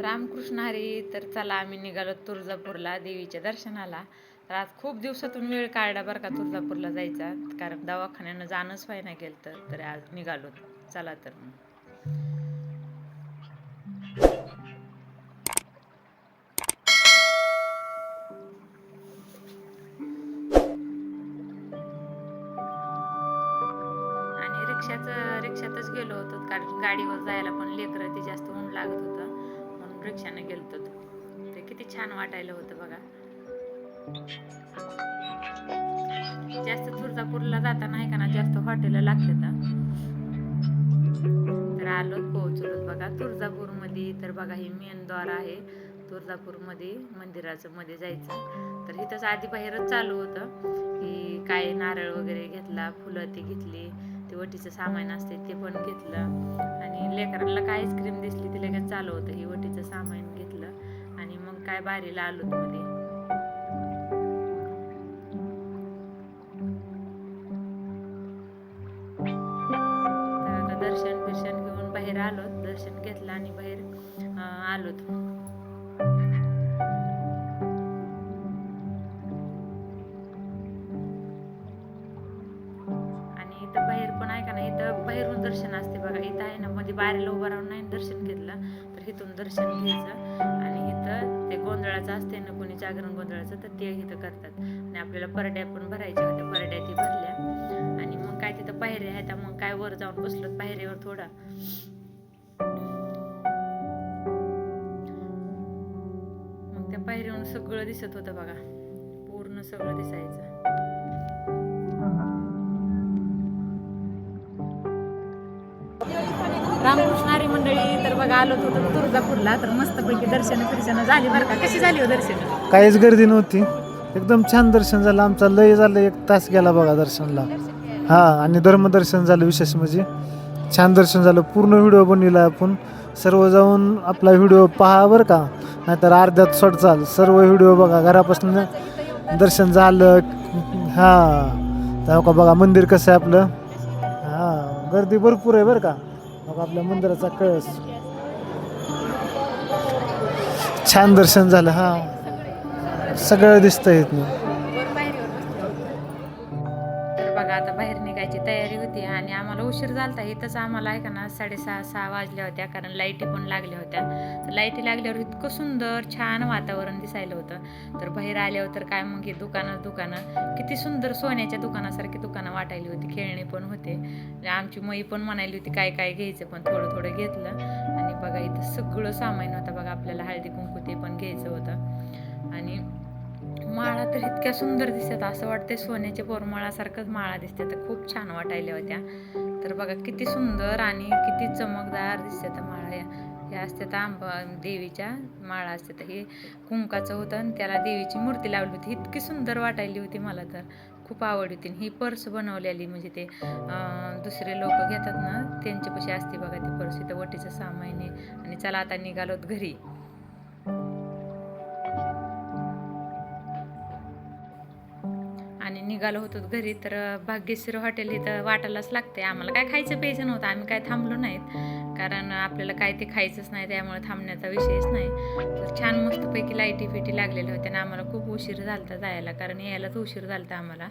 रामकृष्ण हरी तर चला आम्ही निघालो तुळजापूरला देवीच्या दर्शनाला. तर आज खूप दिवसातून वेळ काढला बरं का तुळजापूरला जायचा. कारण दवाखान्यानं जाणंच व्हायला गेलं तर तर आज निघालो. चला तर मग. आणि रिक्षाचं रिक्षातच गेलो होतो. कारण गाडीवर जायला पण लेकरं ती जास्त ऊन लागत होतं. रिक्षाने गेलो होतो ते किती छान वाटायला होतं बघा. जास्त तुळजापूरला जाताना आहे का ना जास्त हॉटेल लागते तर. आलो पोहोचलो. बघा तुळजापूरमध्ये तर बघा हे मेन द्वार आहे. तुळजापूरमध्ये मंदिराचं मध्ये जायचं. तर इथंच आधी बाहेरच चालू होतं. की काय नारळ वगैरे घेतला फुलं ती घेतली ते वटीचं सामान असते ते पण घेतलं. आणि लेकरांना काय आईस्क्रीम दिसली ती लगेच चालू होतं. ही वटीचं सामान घेतलं आणि मग काय बारीला आलो मध्ये तर आता दर्शन बिर्शन घेऊन बाहेर आलो. दर्शन घेतलं आणि बाहेर आलोत आणि इथं बाहेर पण ऐका ना इथं बाहेरून दर्शन असते बघा. इथं आहे ना मध्ये बारीला उभं राहून नाही दर्शन घेतलं. तर इथून दर्शन घ्यायचं. आणि इथं ते गोंधळाचं असते ना कोणी जागरण गोंधळाचं तर ते इथं करतात. आणि आपल्याला परड्या पण भरायच्या होत्या परड्या ती भरल्या. आणि मग काय तिथं पायऱ्या आहेत मग काय वर जाऊन बसलो पायऱ्यावर थोडा. मग त्या पायऱ्यावरून सगळं दिसत होतं बघा. पूर्ण सगळं दिसायचं. रामकृष्ण बघा आलो होतो तुळजापूरला. तर मस्तपैकी दर्शन फिरशन झाली बरं का? कशी झाली हो दर्शन? काहीच गर्दी नव्हती. एकदम छान दर्शन झालं. आमचा लय झालं. एक तास गेला बघा दर्शनला. हा आणि धर्मदर्शन झालं विशेष म्हणजे. छान दर्शन झालं. पूर्ण व्हिडिओ बनविला आपण. सर्व जाऊन आपला व्हिडिओ पहा बरं का. नाहीतर अर्ध्यात सोड चाल. सर्व व्हिडिओ बघा. घरापासून दर्शन झालं. हा. तर का बघा मंदिर कसं आहे आपलं? हा गर्दी भरपूर आहे बरं का. मग आपल्या मंदिराचा कळस. छान दर्शन झालं हा. सगळं दिसत इथनं. तर बघा आता बाहेर निघायची तयारी होती आणि आम्हाला उशीर झाला इथंच आम्हाला आहे का ना साडेसहा सहा वाजल्या होत्या कारण लाईटी पण लागल्या होत्या. तर लाईटी लागल्यावर इतकं सुंदर छान वातावरण दिसायला होतं. तर बाहेर आल्यावर तर काय मग हे दुकानं दुकानं. किती सुंदर सोन्याच्या दुकानासारखी दुकानं वाटायली होती खेळणी पण होते. आमची मई पण म्हणायली होती काय काय घ्यायचं? पण थोडं थोडं घेतलं. बघा इथं सगळं सामान होतं बघा आपल्याला हळदी कुंकू ते पण घ्यायचं होतं. आणि माळा तर इतक्या सुंदर दिसतात असं वाटते सोन्याच्या पोरमाळासारखंच माळा दिसते. तर खूप छान वाटायल्या होत्या. तर बघा किती सुंदर आणि किती चमकदार दिसतात माळा या. हे असतात आंबा देवीच्या माळा असतात हे कुंकाचं होतं आणि त्याला देवीची मूर्ती लावली होती. इतकी सुंदर वाटायली होती मला तर. खूप आवड होती. ही पर्स बनवलेली म्हणजे ते दुसरे लोक घेतात ना त्यांच्यापाशी असते बघा ती पर्स. इथं वटीचं सामान आणि चला आता निघालोत घरी. आणि निघालो होतो घरी तर भाग्यश्री हॉटेल इथं वाटायलाच लागते आम्हाला काय खायचं प्यायचं नव्हतं. आम्ही काय थांबलो नाहीत. कारण आपल्याला काय ते खायचंच नाही त्यामुळे थांबण्याचा विषयच नाही. तर छान मस्तपैकी लाईटी फिटी लागलेल्या होत्या आणि आम्हाला खूप उशीर झाला जायला कारण यायलाच उशीर झाला आम्हाला.